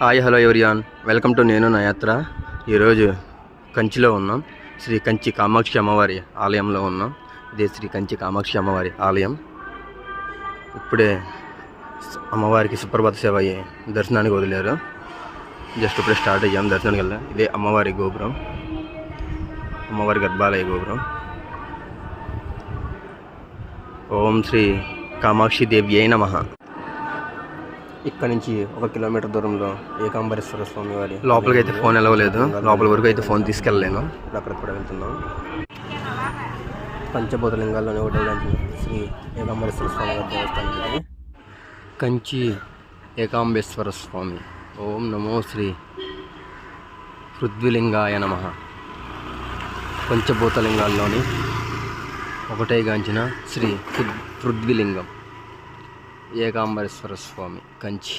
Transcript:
Hi hello everyone welcome to నేను నా యాత్ర ఈరోజు కంచిలో ఉన్నాం. శ్రీ కంచి కామాక్షి అమ్మవారి ఆలయంలో ఉన్నాం. ఇదే శ్రీ కంచి కామాక్షి అమ్మవారి ఆలయం. ఇప్పుడే అమ్మవారికి సుప్రభాత సేవ అయ్యి దర్శనానికి వదిలేరు. జస్ట్ ఇప్పుడే స్టార్ట్ అయ్యాం దర్శనానికి వెళ్ళాం. ఇదే అమ్మవారి గోపురం. అమ్మవారి గర్భాలయ గోపురం. ఓం శ్రీ కామాక్షి దేవి నమ. ఇక్కడ నుంచి ఒక కిలోమీటర్ దూరంలో ఏకాంబరేశ్వర స్వామి వారి లోపలికి అయితే ఫోన్ ఎలవలేదు లోపల వరకు అయితే ఫోన్ తీసుకెళ్ళలేను. అక్కడికి కూడా వెళ్తున్నాం. పంచభూత లింగాల్లోనే ఒకటే శ్రీ ఏకాంబరేశ్వర స్వామి వారి దేవస్థానం కంచి ఏకాంబేశ్వర స్వామి. ఓం నమో శ్రీ పృథ్వీలింగాయ నమ. పంచభూతలింగాల్లోని ఒకటే గాంచిన శ్రీ పృథ్- పృథ్వీలింగం. ఏకాంబరేశ్వర స్వామి కంచి.